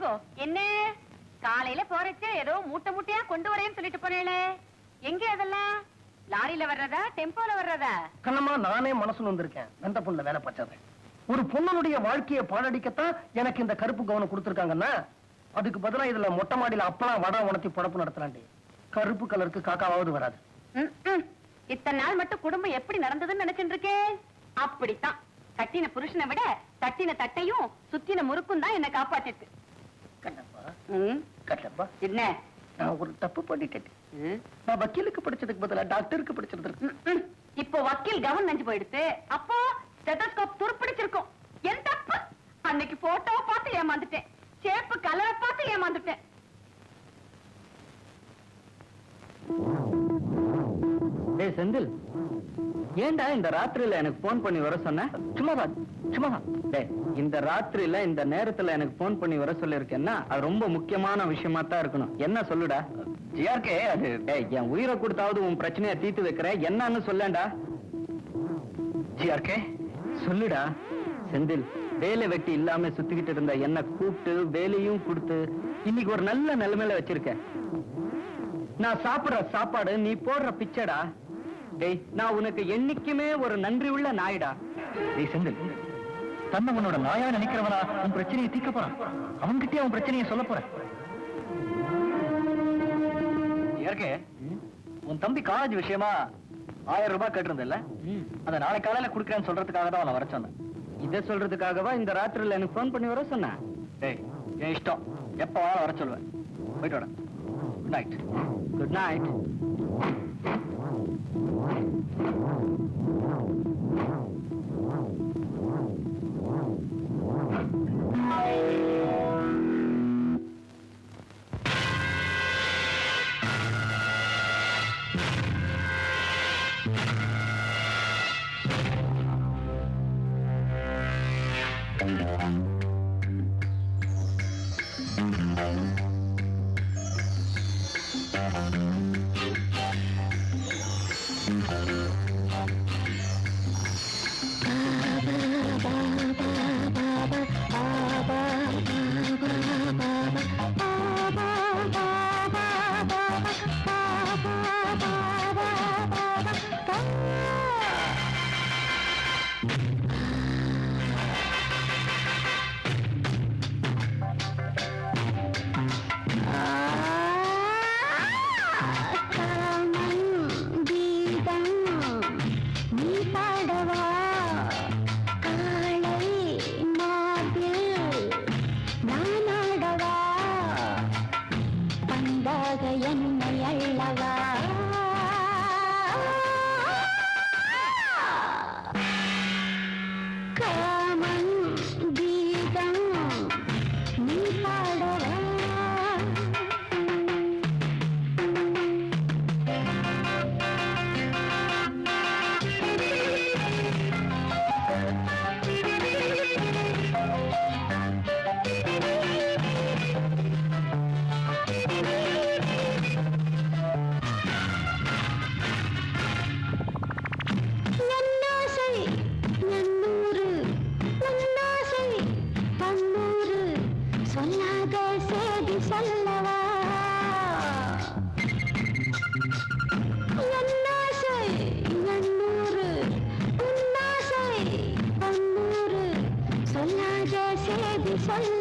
வாங்கோ என்ன? காலையில போறச்ச ஏதோ மூட்டை மூட்டையா கொண்டு வரேன்னு சொல்லிட்டு போனேளே. எங்க அதெல்லாம்? லாரியில வர்றதா? டெம்போல வர்றதா? கண்ணம்மா நானே மனசுல வந்திருக்கேன். வெந்த பொண்ணுல வேலை பார்த்தது. ஒரு பொண்ணுடைய வாழ்க்கையை பாழடிக்கத்தான் எனக்கு இந்த கருப்பு கவனம் கொடுத்திருக்காங்கன்னா அதுக்கு பதிலா இதுல மொட்டை மாடியில அப்பளம் வடை உணர்த்தி பொழப்பு நடத்தலாண்டி. கருப்பு கலருக்கு காக்காவாவது வராது. இத்தனை நாள் மட்டும் குடும்பம் எப்படி நடந்ததுன்னு நினைச்சிட்டு இருக்கேன் அப்படித்தான். கட்டின புருஷனை விட தட்டின தட்டையும் சுத்தின முறுக்கும் தான் என்ன காப்பாத்திருக்கு. கண்ணப்பா. என்ன? நான் ஒரு தப்பு பண்ணிட்டேன். நான் வக்கீலுக்கு படிச்சதுக்கு பதிலா டாக்டருக்கு ம். இப்போ வக்கீல் கவன் நஞ்சு போயிடுத்து. அப்போ ஸ்டெதஸ்கோப் துருப்பிடிச்சிருக்கும். என் தப்பு? அன்னைக்கு போட்டோவை பார்த்து ஏமாந்துட்டேன். சேப்பு கலரை பார்த்து ஏமாந்துட்டேன். செந்தில். ஏன்டா இந்த ராத்திரியில எனக்கு போன் பண்ணி வர சொன்ன? சும்மாவா சும்மாவா இந்த ராத்திரியில இந்த நேரத்துல எனக்கு போன் பண்ணி வர சொல்லிருக்கேன்னா அது ரொம்ப முக்கியமான விஷயமா தான் இருக்கணும். என்ன சொல்லுடா? ஜிஆர்கே அது என் உயிரை கொடுத்தாவது உன் பிரச்சனையை தீர்த்து வைக்கிற என்னன்னு சொல்லேன்டா. ஜிஆர்கே சொல்லுடா. செந்தில் வேலை வெட்டி இல்லாம சுத்திக்கிட்டு இருந்த என்ன கூப்பிட்டு வேலையும் கொடுத்து இன்னைக்கு ஒரு நல்ல நிலைமையில வச்சிருக்க நான் சாப்பிடுற சாப்பாடு நீ போடுற பிச்சைடா. டேய் நான் உனக்கு என்னைக்குமே ஒரு நன்றி உள்ள நாயிடா. டேய் செந்தில் தன்னை உன்னோட நாயா நினைக்கிறவனா உன் பிரச்சனையை தீர்க்க போறான். அவன்கிட்டயே அவன் பிரச்சனையை சொல்ல போறேன். ஏற்கே உன் தம்பி காலேஜ் விஷயமா ஆயிரம் ரூபாய் கேட்டிருந்தல்ல? அந்த நாளை காலையில குடுக்கறேன்னு சொல்றதுக்காக தான் அவனை வர சொன்னேன். இத சொல்றதுக்காகவா இந்த ராத்திரில எனக்கு ஃபோன் பண்ணி வர சொன்ன டேய் என் இஷ்டம். எப்ப வர சொல்லுவேன். போயிட்டு வாடா. குட் நைட் குட் நைட் நீ செய்தி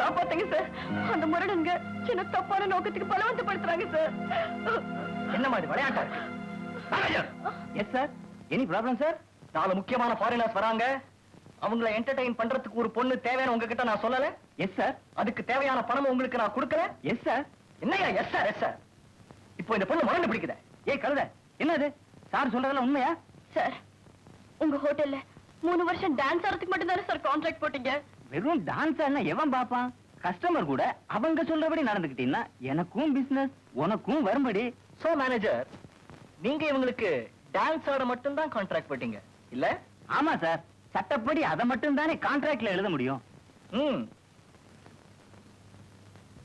காப்பாத்துங்க சார். அந்த முரடனுங்க என்ன தப்பான நோக்கத்துக்கு பலவந்தப்படுத்துறாங்க சார். என்ன மாதிரி விளையாட்டா yes sir any problem sir நாலு முக்கியமான ஃபாரினர்ஸ் வராங்க. அவங்கள என்டர்டெயின் பண்றதுக்கு ஒரு பொண்ணு தேவையான உங்ககிட்ட நான் சொல்லல. எஸ் சார் அதுக்கு தேவையான பணம் உங்களுக்கு நான் கொடுக்கல. எஸ் சார் என்னையா? எஸ் சார் எஸ் சார் இப்போ இந்த பொண்ணு மறந்து பிடிக்குத. ஏய் கழுத. என்னது? சார் சொல்றதெல்லாம் உண்மையா? சார் உங்க ஹோட்டல்ல மூணு வருஷம் டான்ஸ் ஆடுறதுக்கு மட்டும் தானே சார் கான்ட்ராக்ட் போட்டீங்க? வெறும் டான்ஸ் ஆடினா எவன் பாப்பான் கஸ்டமர் கூட அவங்க சொல்றபடி நடந்துக்கிட்டீங்கன்னா எனக்கும் பிசினஸ் உனக்கும் வரும்படி. சோ மேனேஜர் நீங்க இவங்களுக்கு டான்ஸ் ஆட மட்டும் தான் கான்ட்ராக்ட் போட்டீங்க இல்ல? ஆமா சார் சட்டப்படி அதை மட்டும் தானே கான்ட்ராக்ட்ல எழுத முடியும். ம்.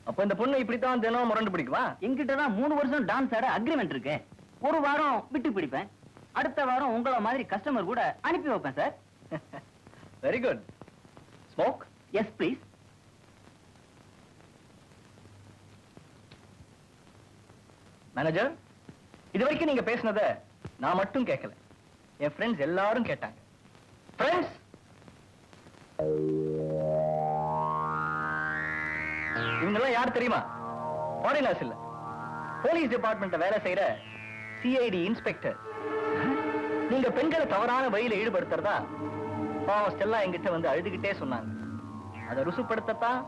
அப்ப இந்த பொண்ணு இப்படித்தான் தினம் முரண்டு பிடிக்குமா? என்கிட்ட தான் மூணு வருஷம் டான்ஸ் ஆட அக்ரிமெண்ட் இருக்கு. ஒரு வாரம் விட்டு பிடிப்பேன். அடுத்த வாரம் உங்கள மாதிரி கஸ்டமர் கூட அனுப்பி வைப்பேன் sir very good smoke? Yes, please. Manager இது வரைக்கும் நீங்க பேசுனத நான் மட்டும் கேட்கல. என் ஃப்ரெண்ட்ஸ் எல்லாரும் கேட்டாங்க. ஃப்ரெண்ட்ஸ் இவங்கெல்லாம் யார் தெரியுமா? ஃபாரினர்ஸ் இல்ல. போலீஸ் டிபார்ட்மெண்ட்ல வேலை செய்யற சிஐடி இன்ஸ்பெக்டர் நீங்க பெண்களை தவறான வழியில ஈடுபடுத்துறதா? பாவம் ஸ்டெல்லா என்கிட்ட வந்து அழுதுகிட்டே சொன்னாங்க. அதை ருசுப்படுத்தத்தான்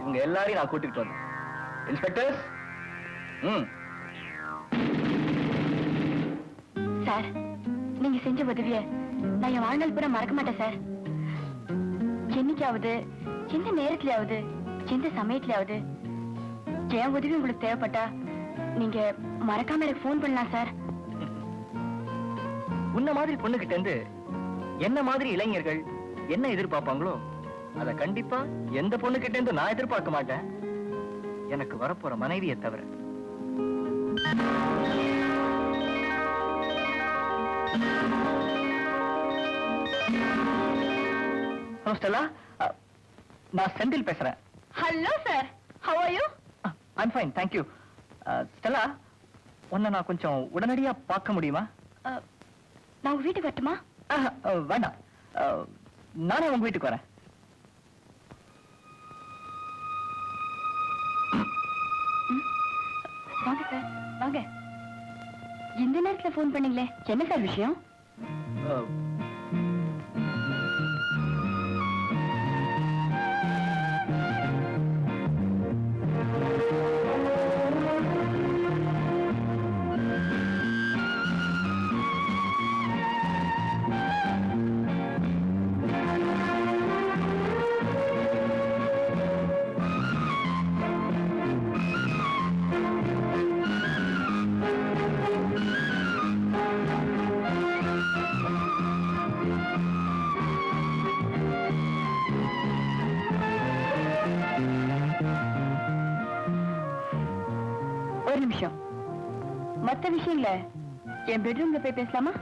இவங்க எல்லாரையும் நான் கூட்டிட்டு வந்தேன். இன்ஸ்பெக்டர்ஸ் ம். சார் நீங்க செஞ்ச உதவிய நான் என் வாழ்நாள் பூரா மறக்க மாட்டேன் சார். என்னைக்காவது எந்த நேரத்திலயாவது எந்த சமயத்திலயாவது என் உதவி உங்களுக்கு தேவைப்பட்டா நீங்க மறக்காம எனக்கு ஃபோன் பண்ணலாம் சார். உன்ன மாதிரி பொண்ணுகிட்ட இருந்து என்ன மாதிரி இளைஞர்கள் என்ன எதிர்பார்ப்பாங்களோ அத கண்டிப்பா எந்த பொண்ணுகிட்ட இருந்து நான் எதிர்பார்க்க மாட்டேன். எனக்கு வரப்போற மனைவியை தவிர. Hello Stella. நான் செந்தில் பேசுறேன். Hello sir how are you I'm fine Stella உன்னை நான் கொஞ்சம் உடனடியா பார்க்க முடியுமா? நான் உங்க வீட்டுக்கு வரட்டுமா? வேண்டாம் நானே உங்க வீட்டுக்கு வரேன். வாங்க சார் வாங்க. இந்த நேரத்துல ஃபோன் பண்ணீங்களே. என்ன சார் விஷயம்? மத்த விஷயங்கள என் பெட்ரூம்ல போய் பேசலாமா?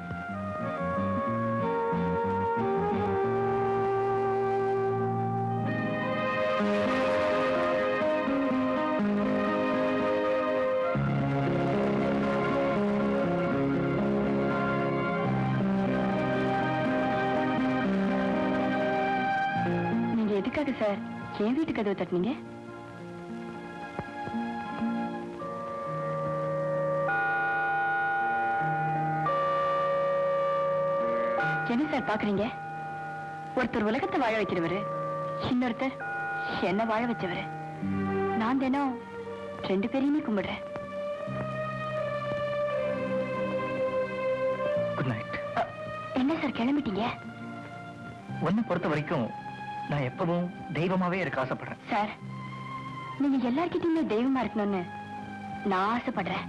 நீங்க எதுக்காக சார்? என் வீட்டுக்கு கதவு தட்டினீங்க? என்ன சார் பாக்குறீங்க? ஒருத்தர் உலகத்தை வாழ வைக்கிறவரு இன்னொருத்தர் என்ன வாழ வச்சவரு. நான் தினம் ரெண்டு பேரையுமே கும்பிடுறேன். என்ன சார் கிளம்பிட்டீங்க? உன்னை பொறுத்த வரைக்கும் நான் எப்பவும் தெய்வமாவே இருக்க ஆசைப்படுறேன். சார் நீங்க எல்லார்கிட்டயுமே தெய்வமா இருக்கணும்னு நான் ஆசைப்படுறேன்.